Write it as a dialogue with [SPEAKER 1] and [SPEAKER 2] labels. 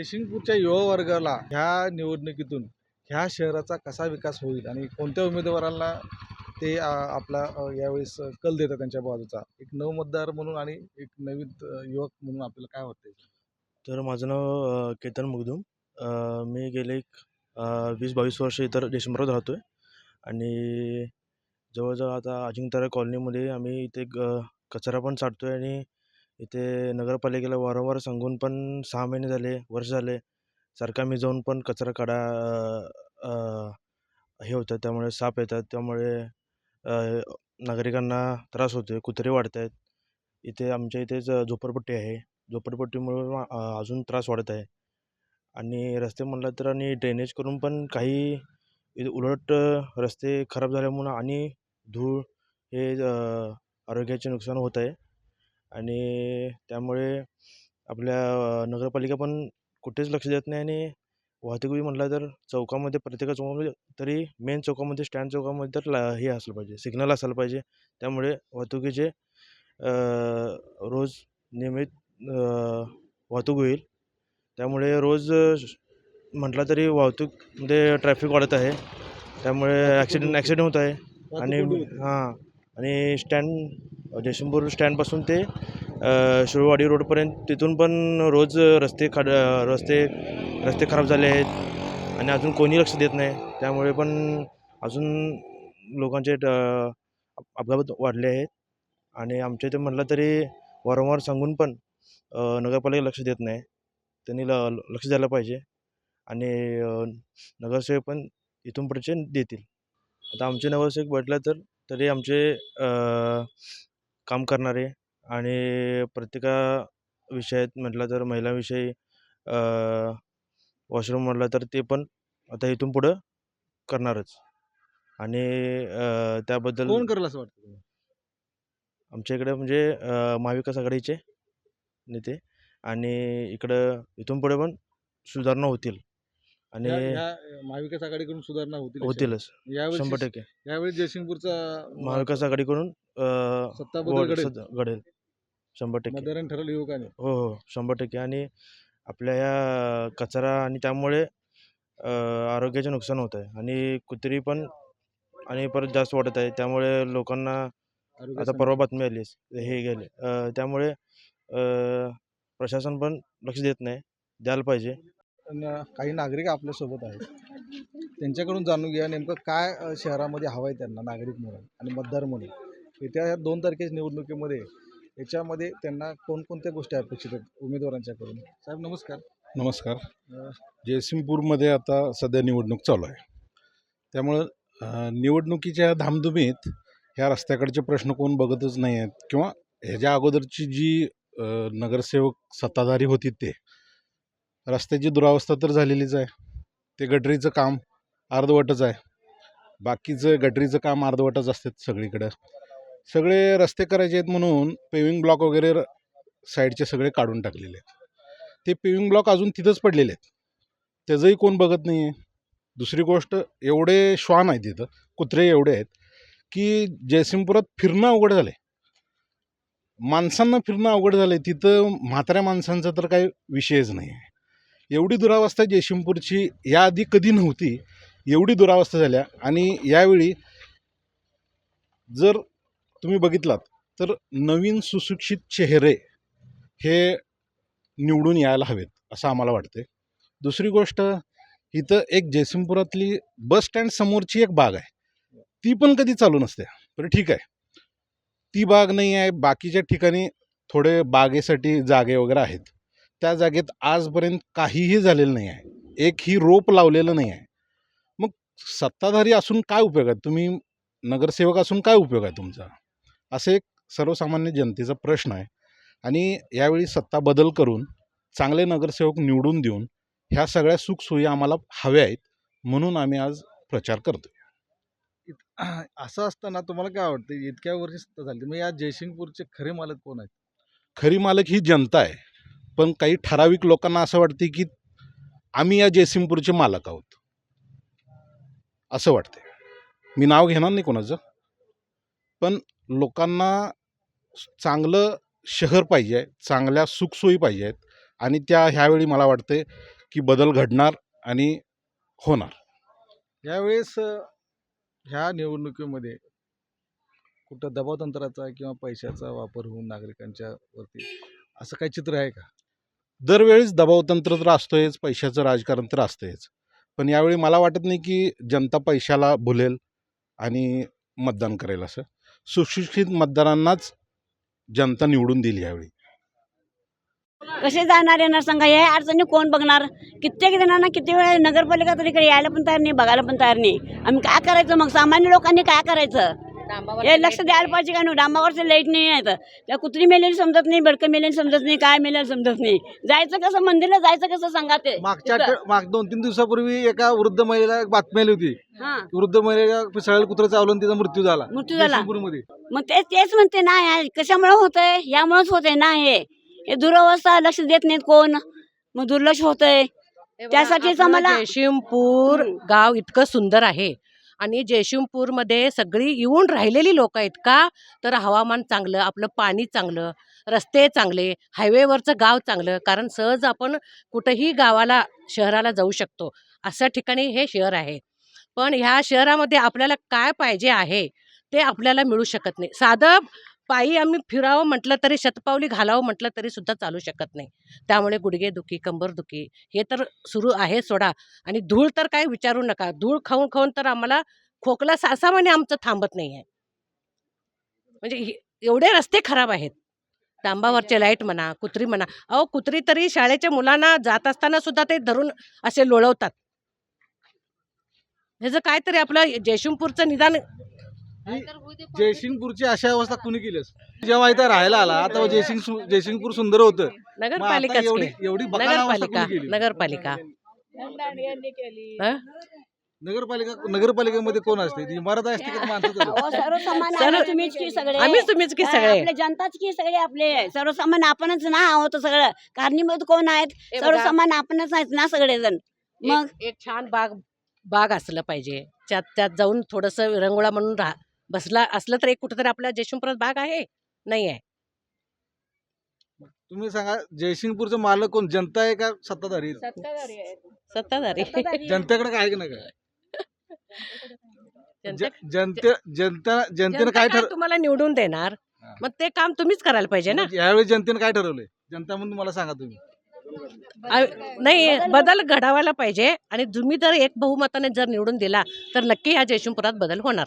[SPEAKER 1] केशिंगपूरच्या युवा वर्गाला ह्या निवडणुकीतून ह्या शहराचा कसा विकास होईल आणि कोणत्या उमेदवारांना ते आपला यावेळेस कल देतात त्यांच्या बाजूचा? एक नव मतदार म्हणून आणि एक नवीन युवक म्हणून आपल्याला काय वाटतंय?
[SPEAKER 2] तर माझं नाव केतन मुगदुम. मी गेले एक वीस बावीस वर्ष इतर डिसेंबरात राहतो आहे आणि जवळजवळ आता अजिंक्यतारा कॉलनीमध्ये आम्ही इथे ग कचरा पण साठतो आहे आणि इथे नगरपालिकेला वारंवार सांगून पण सहा महिने झाले वर्ष झाले. सारखा मी जाऊन पण कचरा काढा हे होतं. त्यामुळे साप येतात. त्यामुळे नागरिकांना त्रास होतो आहे कुत्रे वाढत आहेत इथे आमच्या इथेच झोपडपट्टी आहे. झोपडपट्टीमुळे अजून त्रास वाढत आहे. आणि रस्ते म्हणलं तर आणि ड्रेनेज करून पण काही उलट रस्ते खराब झाल्यामुळं आणि धूळ हे आरोग्याचे नुकसान होत आहे. आणि त्यामुळे आपल्या नगरपालिका पण कुठेच लक्ष देत नाही आणि वाहतुकी म्हटलं तर चौकामध्ये प्रत्येक चौकामध्ये तरी मेन चौकामध्ये स्टँड चौकामध्ये तर ला हे असलं पाहिजे सिग्नल असायला पाहिजे. त्यामुळे वाहतुकीचे रोज नियमित वाहतूक होईल. त्यामुळे रोज म्हटलं तरी वाहतूकमध्ये ट्रॅफिक वाढत आहे. त्यामुळे ॲक्सिडेंट ॲक्सिडेंट होत आहे. आणि हां आणि स्टँड जयसिंगपूर स्टँडपासून ते अ, रोडपर्यंत. तिथून पण रोज रस्ते खड रस्ते रस्ते खराब झाले आहेत आणि अजून कोणी लक्ष देत नाही. त्यामुळे पण अजून लोकांचे ट- अपघात वाढले आहेत. आणि आमच्या इथे म्हटलं तरी वारंवार सांगून पण नगरपालिका लक्ष देत नाही. त्यांनी ल लक्ष द्यायला पाहिजे. आणि नगरसेवक पण इथून पुढचे देतील. आता आमचे नगरसेवक भेटलं तर तरी आमचे काम करणारे आणि प्रत्येका विषयात म्हटलं तर महिलाविषयी वॉशरूम म्हटलं तर ते पण आता इथून पुढं करणारच. आणि त्याबद्दल
[SPEAKER 1] कोण करेल असं वाटतं?
[SPEAKER 2] आमच्या इकडे म्हणजे महाविकास आघाडीचे नेते आणि इकडं इथून पुढे पण सुधारणा होतील. आणि
[SPEAKER 1] महाविकास आघाडीकडून सुधारणा होतील
[SPEAKER 2] होतीलच. शंभर टक्के.
[SPEAKER 1] यावेळी जयसिंगपूरचा
[SPEAKER 2] महाविकास आघाडीकडून
[SPEAKER 1] सत्ता बदल घडेल.
[SPEAKER 2] शंभर टक्के.
[SPEAKER 1] मतदारांनी ठरवलं युवकाने.
[SPEAKER 2] हो हो शंभर टक्के. आणि आपल्या या कचरा आणि त्यामुळे अ, आरोग्याचे नुकसान होत आहे. आणि कुत्री पण आणि परत जास्त वाढत आहे. त्यामुळे लोकांना
[SPEAKER 1] आरोग्य
[SPEAKER 2] आता परवा बातमी आली. हे गेले. अ, त्यामुळे अ, प्रशासन पण लक्ष देत नाही. द्यायला पाहिजे.
[SPEAKER 1] न- काही नागरिक आपल्यासोबत आहेत. त्यांच्याकडून जाणून घ्या नेमकं काय अ, शहरामध्ये हवं आहे त्यांना नागरिक म्हणून आणि मतदार म्हणून. येत्या या दोन तारखेच्या निवडणुकीमध्ये याच्यामध्ये त्यांना कोणकोणत्या गोष्टी अपेक्षित आहेत उमेदवारांच्याकडून? साहेब नमस्कार.
[SPEAKER 3] नमस्कार. जयसिंगपूरमध्ये आता सध्या निवडणूक चालू आहे. त्यामुळं निवडणुकीच्या धामधुमीत ह्या रस्त्याकडचे प्रश्न कोण बघतच नाही आहेत किंवा ह्याच्या अगोदरची जी नगरसेवक सत्ताधारी होती ते रस्त्याची दुरावस्था तर झालेलीच आहे. ते गटरीचं काम अर्धवटच आहे. बाकीचं गटरीचं काम अर्धवटच असतात सगळीकडं. सगळे रस्ते करायचे आहेत म्हणून पेविंग ब्लॉक वगैरे र- साईडचे सगळे काढून टाकलेले आहेत. ते पेविंग ब्लॉक अजून तिथंच पडलेले आहेत. त्याचंही कोण बघत नाही आहे दुसरी गोष्ट एवढे श्वान आहेत तिथं कुत्रे एवढे आहेत की जयसिंगपुरात फिरणं अवघड झालं आहे माणसांना फिरणं अवघड झालं आहे तिथं म्हाताऱ्या माणसांचा तर काही विषयच नाही आहे एवढी दुरावस्था जयसिंगपूरची याआधी कधी नव्हती एवढी दुरावस्था झाल्या. आणि यावेळी जर तुम्ही बघितलात. तर नवीन सुशिक्षित चेहरे हे निवडून यायला हवेत असं आम्हाला वाटते दुसरी गोष्ट इथं एक जयसिंगपुरातली बस स्टँड समोरची एक बाग आहे. ती पण कधी चालू नसते बरं ठीक आहे. ती बाग नाही आहे बाकीच्या ठिकाणी थोडे बागेसाठी जागे वगैरे आहेत. त्या जागेत आजपर्यंत काहीही झालेलं नाही आहे. एकही रोप लावलेलं नाही आहे. मग सत्ताधारी असून काय उपयोग आहे? तुम्ही नगरसेवक असून काय उपयोग आहे तुमचा? असे एक सर्वसामान्य जनतेचा प्रश्न आहे. आणि यावेळी सत्ता बदल करून चांगले नगरसेवक निवडून देऊन ह्या सगळ्या सुखसोयी आम्हाला हव्या आहेत म्हणून आम्ही आज प्रचार करतो
[SPEAKER 1] असं असताना तुम्हाला काय वाटतं? इतक्या वर्षी सत्ता झाली मग या जयसिंगपूरचे खरे मालक कोण आहेत?
[SPEAKER 3] खरी मालक ही जनता आहे. पण काही ठराविक लोकांना असं वाटते की आम्ही या जयसिंगपूरचे मालक आहोत. असं वाटते मी नाव घेणार नाही कोणाचं. पण लोकांना चांगलं शहर पाहिजे आहे चांगल्या सुखसोयी पाहिजे आहेत आणि त्या ह्यावेळी मला वाटते की बदल घडणार आणि होणार.
[SPEAKER 1] यावेळेस ह्या निवडणुकीमध्ये कुठं दबावतंत्राचा किंवा पैशाचा वापर होऊन नागरिकांच्या वरती असं काही चित्र आहे का?
[SPEAKER 3] दरवेळेस दबावतंत्र तर असतोच पैशाचं राजकारण तर असतंच पण यावेळी मला वाटत नाही की जनता पैशाला भुलेल आणि मतदान करेल असं. सुशिक्षित मतदारांनाच जनता निवडून दिली यावेळी.
[SPEAKER 4] कसे जाणार येणार सांगा? या अडचणी कोण बघणार? कित्येक जणांना किती वेळा नगरपालिका तरी यायला पण तयार नाही बघायला पण तयार नाही. आम्ही काय करायचं मग? सामान्य लोकांनी काय करायचं? हे लक्ष द्यायला पाहिजे का नाही डांबावरचे लाइट नाही आहेत त्या कुत्री मेलेली समजत नाही बडकं मेलेली समजत नाही काय मेलेलं समजत नाही. जायचं कसं मंदिरला जायचं कसं सांगा ते?
[SPEAKER 1] मागच्या
[SPEAKER 4] तिथं.
[SPEAKER 1] आठव- माग दोन तीन दिवसापूर्वी एका वृद्ध महिलेला एक बातमी आली होती.
[SPEAKER 4] हा.
[SPEAKER 1] वृद्ध महिलेला पिसाळेल कुत्र चावलं तिचा मृत्यू झाला.
[SPEAKER 4] मृत्यू झाला.
[SPEAKER 1] मध्ये
[SPEAKER 4] मग तेच तेच म्हणते ना या- कशामुळे होतंय? यामुळेच होतंय. ना हे. हे दुरावस्था लक्ष देत नाहीत कोण? मग दुर्लक्ष होतंय. त्यासाठीच आम्हाला-
[SPEAKER 5] जयशिंगपूर गाव इतकं सुंदर आहे. आणि जयशिंगपूरमध्ये सगळी येऊन राहिलेली लोक आहेत का? तर हवामान चांगलं आपलं पाणी चांगलं रस्ते चांगले हायवेवरचं गाव चांगलं कारण सहज आपण कुठंही गावाला शहराला जाऊ शकतो. अशा ठिकाणी हे शहर आहे. पण ह्या शहरामध्ये आपल्याला काय पाहिजे आहे ते आपल्याला मिळू शकत नाही. साधं पायी आम्ही फिरावं म्हटलं तरी शतपावली घालावं म्हटलं तरी सुद्धा चालू शकत नाही. त्यामुळे गुडघेदुखी कंबरदुखी हे तर सुरू आहे सोडा. आणि धूळ तर काय विचारू नका. धूळ खाऊन खाऊन तर आम्हाला खोकला सहा महिने आमचं थांबत नाही आहे. म्हणजे एवढे रस्ते खराब आहेत. डांबावरचे लाइट म्हणा कुत्री म्हणा अहो कुत्री तरी शाळेच्या मुलांना जात असताना सुद्धा ते धरून असे लोळवतात. ह्याचं काहीतरी आपलं जयशिंगपूरचं निदान
[SPEAKER 1] जयसिंगपूरची अशा अवस्था कुणी केली असेल? जेव्हा इथं राहायला आला तेव्हा जयसिंग सु- जयसिंगपूर सुंदर होतं.
[SPEAKER 5] नगरपालिकाच
[SPEAKER 1] एवढी एवढी
[SPEAKER 5] नगरपालिका? नगरपालिका. हं?
[SPEAKER 1] नगरपालिका नगरपालिकेमध्ये कोण असते? ती इमारत असते का माणसं
[SPEAKER 4] सर्वसामान्य तुम्हीच की सगळे.
[SPEAKER 5] आम्हीच तुम्हीच की
[SPEAKER 4] हा,
[SPEAKER 5] सगळे.
[SPEAKER 4] आपले जनताच की सगळे आपले. सर्वसामान्य आपणच ना आहोत सगळं. कारणीभूत कोण आहेत?
[SPEAKER 5] हे बघा,
[SPEAKER 4] सर्वसामान्य आपणच आहेत ना सगळेजण. मग?
[SPEAKER 5] एक एक छान बाग बाग असलं पाहिजे. त्यात त्यात जाऊन थोडंसं रंगोळा म्हणून राहा. बसला असलं तर एक कुठेतरी आपल्या जयशिंगपुरात बाग आहे नाही आहे.
[SPEAKER 1] तुम्ही सांगा जयसिंगपूरचं मालक कोण? जनता आहे का सत्ताधारी?
[SPEAKER 5] सत्ताधारी
[SPEAKER 1] जनतेकडे काय नाही काय?
[SPEAKER 5] जनते-
[SPEAKER 1] ज- जनते जनता जनतेनं
[SPEAKER 5] जनता
[SPEAKER 1] काय
[SPEAKER 5] काय
[SPEAKER 1] ठर
[SPEAKER 5] तुम्हाला निवडून देणार?
[SPEAKER 1] हा.
[SPEAKER 5] मग ते काम तुम्हीच करायला पाहिजे ना?
[SPEAKER 1] यावेळी जनतेनं काय ठरवलंय? जनता म्हणून मला सांगा तुम्ही.
[SPEAKER 5] आ- नाही बदल घडावायला पाहिजे आणि तुम्ही जर एक बहुमताने जर निवडून दिला तर नक्की ह्या जयशिंगपुरात बदल होणार.